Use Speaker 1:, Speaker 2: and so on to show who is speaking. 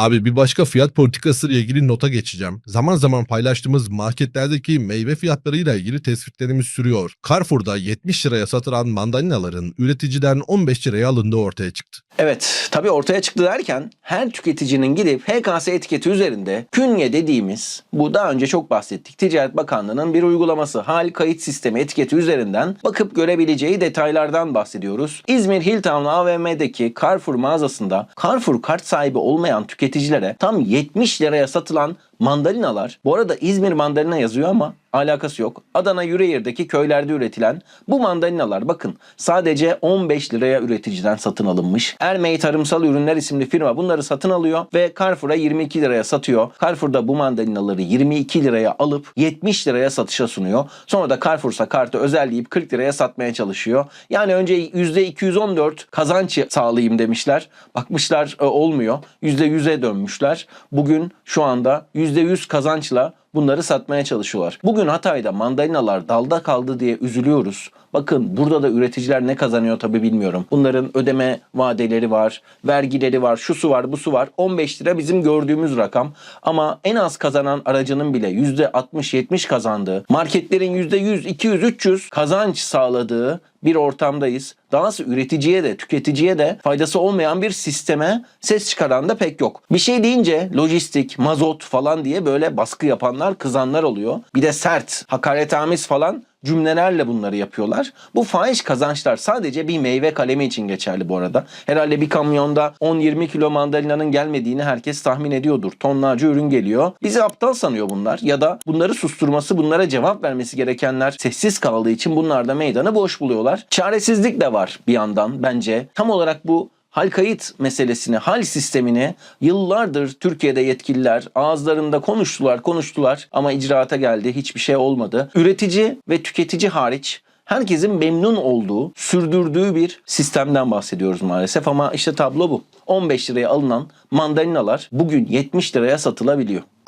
Speaker 1: Abi bir başka fiyat politikası ile ilgili nota geçeceğim. Zaman zaman paylaştığımız marketlerdeki meyve fiyatlarıyla ilgili tespitlerimiz sürüyor. Carrefour'da 70 liraya satılan mandalinaların üreticiden 15 liraya alındığı ortaya çıktı.
Speaker 2: Evet, tabii ortaya çıktı derken her tüketicinin gidip HKS etiketi üzerinde künye dediğimiz bu daha önce çok bahsettik. Ticaret Bakanlığı'nın bir uygulaması hal kayıt sistemi etiketi üzerinden bakıp görebileceği detaylardan bahsediyoruz. İzmir Hilltown AVM'deki Carrefour mağazasında Carrefour kart sahibi olmayan tüketicilere tam 70 liraya satılan mandalinalar. Bu arada İzmir mandalina yazıyor ama alakası yok. Adana Yüreğir'deki köylerde üretilen bu mandalinalar bakın sadece 15 liraya üreticiden satın alınmış. Ermey Tarımsal Ürünler isimli firma bunları satın alıyor ve Carrefour'a 22 liraya satıyor. Carrefour'da bu mandalinaları 22 liraya alıp 70 liraya satışa sunuyor. Sonra da Carrefour'sa kartı özelleyip 40 liraya satmaya çalışıyor. Yani önce %214 kazanç sağlayayım demişler. Bakmışlar e, olmuyor. %100'e dönmüşler. Bugün şu anda %100 kazançla bunları satmaya çalışıyorlar. Bugün Hatay'da mandalinalar dalda kaldı diye üzülüyoruz. Bakın burada da üreticiler ne kazanıyor tabi bilmiyorum. Bunların ödeme vadeleri var, vergileri var, şusu var, busu var. 15 lira bizim gördüğümüz rakam. Ama en az kazanan aracının bile %60-70 kazandığı, marketlerin %100, 200, 300 kazanç sağladığı bir ortamdayız. Dahası üreticiye de tüketiciye de faydası olmayan bir sisteme ses çıkaran da pek yok. Bir şey deyince lojistik, mazot falan diye böyle baskı yapanlar, kızanlar oluyor. Bir de sert, hakaretamiz falan cümlelerle bunları yapıyorlar. Bu fahiş kazançlar sadece bir meyve kalemi için geçerli bu arada. Herhalde bir kamyonda 10-20 kilo mandalinanın gelmediğini herkes tahmin ediyordur. Tonlarca ürün geliyor. Bizi aptal sanıyor bunlar ya da bunları susturması, bunlara cevap vermesi gerekenler sessiz kaldığı için bunlar da meydanı boş buluyorlar. Çaresizlik de var bir yandan bence. Tam olarak bu hal kayıt meselesini, hal sistemini yıllardır Türkiye'de yetkililer ağızlarında konuştular, konuştular ama icraata geldi. Hiçbir şey olmadı. Üretici ve tüketici hariç herkesin memnun olduğu, sürdürdüğü bir sistemden bahsediyoruz maalesef ama işte tablo bu. 15 liraya alınan mandalinalar bugün 70 liraya satılabiliyor.